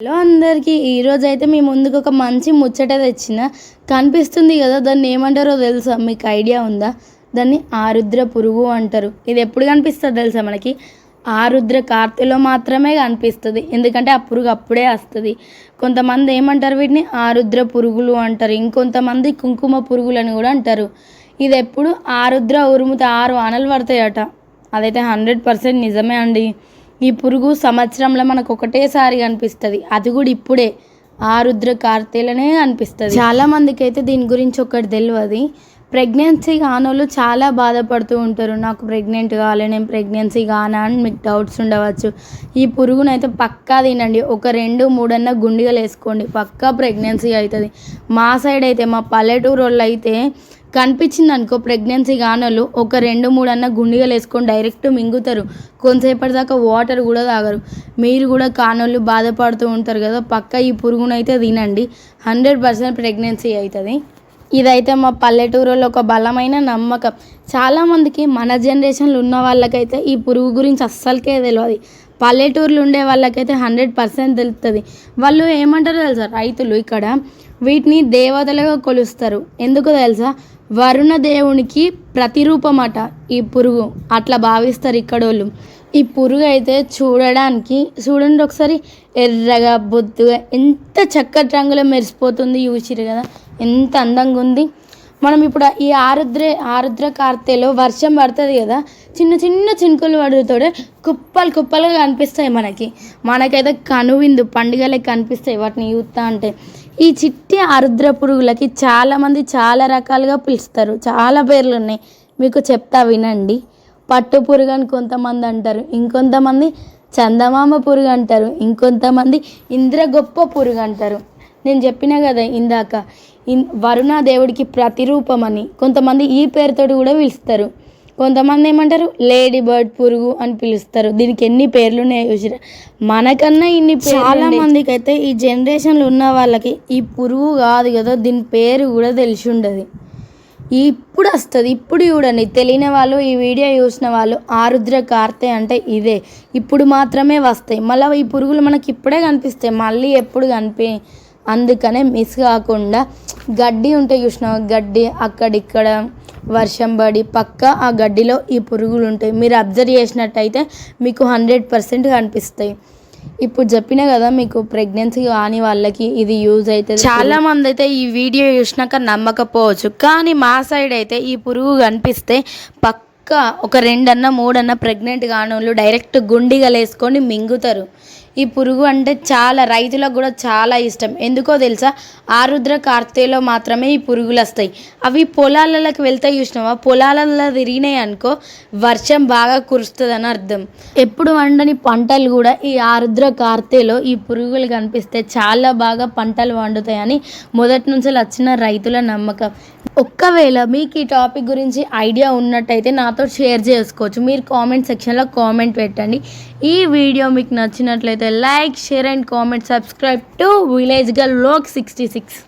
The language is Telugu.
హలో అందరికీ ఈరోజు అయితే మీ ముందుకు ఒక మంచి ముచ్చట తెచ్చిన. కనిపిస్తుంది కదా దాన్ని ఏమంటారో తెలుసా? మీకు ఐడియా ఉందా? దాన్ని ఆరుద్ర పురుగు అంటారు. ఇది ఎప్పుడు కనిపిస్తుంది తెలుసా మనకి? ఆరుద్ర కార్తెలో మాత్రమే కనిపిస్తుంది. ఎందుకంటే ఆ పురుగు అప్పుడే వస్తుంది. కొంతమంది ఏమంటారు వీటిని? ఆరుద్ర పురుగులు అంటారు. ఇంకొంతమంది కుంకుమ పురుగులు అని కూడా అంటారు. ఇది ఎప్పుడు ఆరుద్ర ఉరుముతో ఆరు వానలు పడతాయట. అదైతే హండ్రెడ్ పర్సెంట్ నిజమే అండి. ఈ పురుగు సంవత్సరంలో మనకు ఒకటేసారి కనిపిస్తుంది అది కూడా ఇప్పుడే. ఆరుద్ర కార్తీలనే అనిపిస్తుంది. చాలా మందికి అయితే దీని గురించి ఒకటి తెలియదు ప్రెగ్నెన్సీ కానోళ్ళు చాలా బాధపడుతూ ఉంటారు. నాకు ప్రెగ్నెంట్ కాలే నేను ప్రెగ్నెన్సీ కానా అని మీకు డౌట్స్ ఉండవచ్చు. ఈ పురుగునైతే పక్కా తినండి. ఒక రెండు మూడన్న గుండిగలు వేసుకోండి. పక్కా ప్రెగ్నెన్సీ అవుతుంది. మా సైడ్ అయితే మా పల్లెటూరు వాళ్ళు అయితే కనిపించింది అనుకో ప్రెగ్నెన్సీ కానోళ్ళు ఒక రెండు మూడు అన్న గుండిగలు వేసుకొని డైరెక్ట్ మింగుతారు. కొంతసేపటి దాకా వాటర్ కూడా తాగరు. మీరు కూడా కానోళ్ళు బాధపడుతూ ఉంటారు కదా పక్క ఈ పురుగునైతే తినండి. హండ్రెడ్ పర్సెంట్ ప్రెగ్నెన్సీ అవుతుంది. ఇదైతే మా పల్లెటూరులో ఒక బలమైన నమ్మకం. చాలామందికి మన జనరేషన్లో ఉన్న వాళ్ళకైతే ఈ పురుగు గురించి అస్సలకే తెలియదు పల్లెటూరులో ఉండే వాళ్ళకైతే హండ్రెడ్ పర్సెంట్ తెలుస్తుంది వాళ్ళు ఏమంటారో తెలుసా? రైతులు ఇక్కడ వీటిని దేవతలుగా కొలుస్తారు. ఎందుకు తెలుసా? వరుణ దేవునికి ప్రతిరూపమట అట ఈ పురుగు. అట్లా భావిస్తారు ఇక్కడోళ్ళు. ఈ పురుగు అయితే చూడడానికి చూడండి ఒకసారి ఎర్రగా బొద్దుగా ఎంత చక్కటి రంగులో మెరిసిపోతుంది చూసిరు కదా? ఎంత అందంగా ఉంది. మనం ఇప్పుడు ఈ ఆరుద్ర ఆరుద్ర కార్తెలో వర్షం పడుతుంది కదా చిన్న చిన్న చినుకులు పడుతుంటే కుప్పలు కుప్పలుగా కనిపిస్తాయి మనకి. మనకైతే కనువిందు పండుగలే కనిపిస్తాయి వాటిని చూస్తా అంటే. ఈ చిట్టి ఆరుద్ర పురుగులకి చాలామంది చాలా రకాలుగా పిలుస్తారు. చాలా పేర్లు ఉన్నాయి. మీకు చెప్తా వినండి. పట్టు పురుగు అని కొంతమంది అంటారు. ఇంకొంతమంది చందమామ పురుగు అంటారు. ఇంకొంతమంది ఇంద్ర గొప్ప పురుగు అంటారు. నేను చెప్పిన కదా ఇందాక ఇన్ వరుణ దేవుడికి ప్రతిరూపం అని కొంతమంది ఈ పేరుతోటి కూడా పిలుస్తారు. కొంతమంది ఏమంటారు? లేడీ బర్డ్ పురుగు అని పిలుస్తారు. దీనికి ఎన్ని పేర్లు ఉన్నాయో చూసిరా? మనకన్నా ఇన్ని చాలా మందికి అయితే ఈ జనరేషన్లో ఉన్న వాళ్ళకి ఈ పురుగు కాదు కదా దీని పేరు కూడా తెలిసి ఉండదు ఇప్పుడు వస్తుంది ఇప్పుడు చూడండి. తెలియని వాళ్ళు ఈ వీడియో చూసిన వాళ్ళు ఆరుద్ర కార్తె అంటే ఇదే. ఇప్పుడు మాత్రమే వస్తాయి. మళ్ళీ ఈ పురుగులు మనకి ఇప్పుడే కనిపిస్తాయి. మళ్ళీ ఎప్పుడు కనిపి అందుకనే మిస్ కాకుండా గడ్డి ఉంటే చూసిన గడ్డి అక్కడిక్కడ వర్షం పడి పక్క ఆ గడ్డిలో ఈ పురుగులు ఉంటాయి. మీరు అబ్జర్వ్ చేసినట్టయితే మీకు హండ్రెడ్ పర్సెంట్ కనిపిస్తాయి. ఇప్పుడు చెప్పిన కదా మీకు ప్రెగ్నెన్సీ కాని వాళ్ళకి ఇది యూజ్ అవుతుంది. చాలా మంది అయితే ఈ వీడియో చూసినాక నమ్మకపోవచ్చు. కానీ మా సైడ్ అయితే ఈ పురుగు కనిపిస్తే పక్క ఒక రెండన్న మూడన్న ప్రెగ్నెంట్ కానోళ్ళు డైరెక్ట్ గుండిగలు వేసుకొని మింగుతారు. ఈ పురుగు అంటే చాలా రైతులకు కూడా చాలా ఇష్టం. ఎందుకో తెలుసా? ఆరుద్ర కార్తెలో మాత్రమే ఈ పురుగులు వస్తాయి. అవి పొలాలలోకి వెళ్తే చూసినావా? పొలాలలో తిరిగినాయి అనుకో వర్షం బాగా కురుస్తుందని అర్థం. ఎప్పుడు వండని పంటలు కూడా ఈ ఆరుద్ర కార్తెలో ఈ పురుగులు కనిపిస్తే చాలా బాగా పంటలు వండుతాయని మొదటి నుంచి వచ్చిన రైతుల నమ్మకం. ఒక్కవేళ మీకు ఈ టాపిక్ గురించి ఐడియా ఉన్నట్టయితే నాతో షేర్ చేసుకోవచ్చు. మీరు కామెంట్ సెక్షన్లో కామెంట్ పెట్టండి. ఈ వీడియో మీకు నచ్చినట్లయితే like, share and comment, subscribe to Village Girl Log 66.